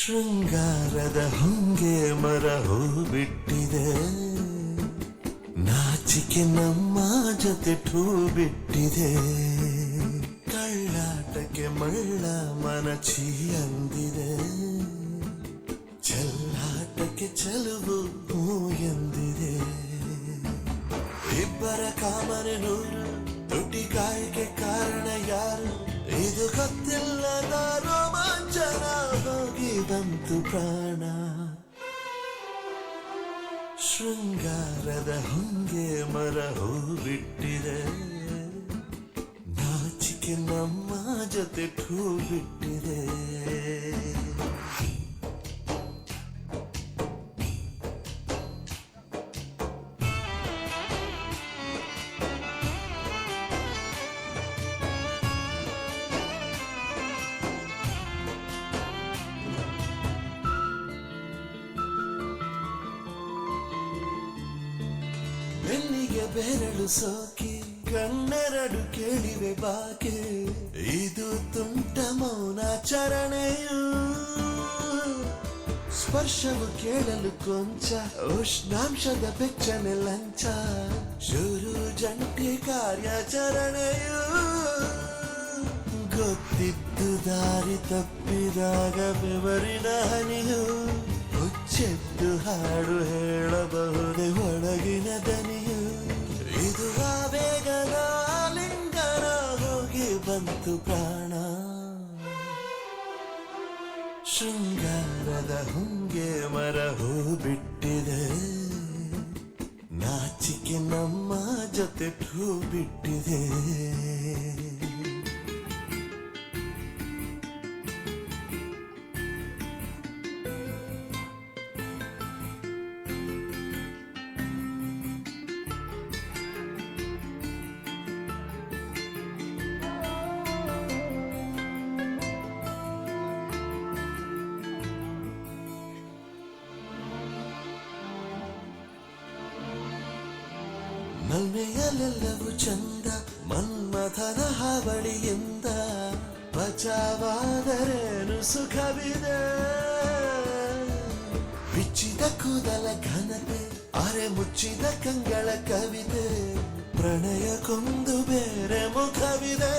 ಶೃಂಗಾರದ ಹೊಂಗೆ ಮರ ಹೂ ಬಿಟ್ಟಿದೆ ನಾಚಿಕೆ ನಮ್ಮ ಜೊತೆ ಠೂ ಬಿಟ್ಟಿದೆ ಕಳ್ಳಾಟಕ್ಕೆ ಮಳ್ಳ ಮನಚಿ ಅಂದಿದೆ. ಚೆಲ್ಲಾಟಕ್ಕೆ ಚೆಲುವು ಹೂ ಎಂದಿದೆ. ಇಬ್ಬರ ಕಾಮನೆ ನೂರು ತುಟಿ ಕಾಯಿಗೆ ಕಾರಣ ಯಾರು? ಇದು ಗೊತ್ತಿಲ್ಲದ ರೋಮಾಂಚನ ಹೋಗಿ ಬಂತು ಪ್ರಾಣ. ಶೃಂಗಾರದ ಹೊಂಗೆ ಮರ ಹೂ ಬಿಟ್ಟಿದೆ ನಾಚಿಕೆ ನಮ್ಮ ಜೊತೆ ಠೂ ಬಿಟ್ಟಿದೆ ಬೆರಳು ಸೋಕಿ, ಕಣ್ಣೆರಡು ಕೇಳಿವೆ ಬಾಕೆ. ಇದು ತುಂಟ ಮೌನಾಚರಣೆಯು ಸ್ಪರ್ಶವು ಕೇಳಲು ಕೊಂಚ, ಉಷ್ಣಾಂಶದ ಬೆಚ್ಚನೆ ಲಂಚ. ಶುರು ಜಂಟಿ ಕಾರ್ಯಾಚರಣೆಯು. ಗೊತ್ತಿದ್ದು ದಾರಿ ತಪ್ಪಿದಾಗ ಬೆವರಿನ ಹನಿಯು. ಹುಚ್ಚೆದ್ದು ಹಾಡು ಹೇಳಬಹುದೇ ಬಂತು ಪ್ರಾಣ. ಶೃಂಗಾರದ ಹುಂಗೆ ಮರ ಹೂ ಬಿಟ್ಟಿದೆ ನಾಚಿಕೆ ನಮ್ಮ ಜೊತೆ ಹೂ ಬಿಟ್ಟಿದೆ ನಲ್ಮೆಯಲ್ಲೆಲ್ಲವೂ ಚಂದ, ಮನ್ಮಥನ ಹಾವಳಿಯಿಂದ ಬಚಾವಾದರೇನು ಸುಖವಿದೆ? ಬಿಚ್ಚಿದ ಕೂದಲ ಘನತೆ, ಅರೆ ಮುಚ್ಚಿದ ಕಂಗಳ ಕವಿತೆ, ಪ್ರಣಯ ಕೊಂದು ಬೇರೆ ಮುಖವಿದೆ.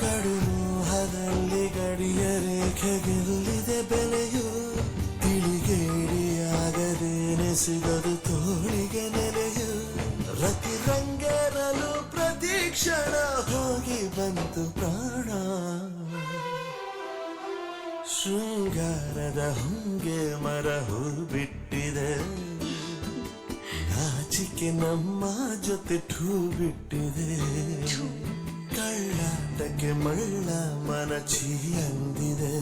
ಕಡುಮೋಹದಲ್ಲಿ ಗಡಿಯ ರೇಖೆಗೆಲ್ಲಿದೆ ಬೆಲೆಯು ತಿಳಿಗೇಡಿಯಾಗದೆ ಸಿಗದು ಶೃಂಗಾರದ ಹೊಂಗೆ ಮರ ಹೂ ಬಿಟ್ಟಿದೆ ನಾಚಿಕೆ ನಮ್ಮ ಜೊತೆ ಠೂ ಬಿಟ್ಟಿದೆ ಕಳ್ಳಾಟಕ್ಕೆ ಮಳ್ಳ ಮನಚಿ ಅಂದಿದೆ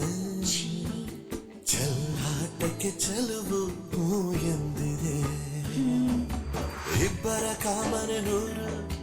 ಚೆಲ್ಲಾಟಕ್ಕೆ ಚಲುವು ಹೂ ಎಂದಿದೆ. ಇಬ್ಬರ ಕಾಮನೆ ನೂರು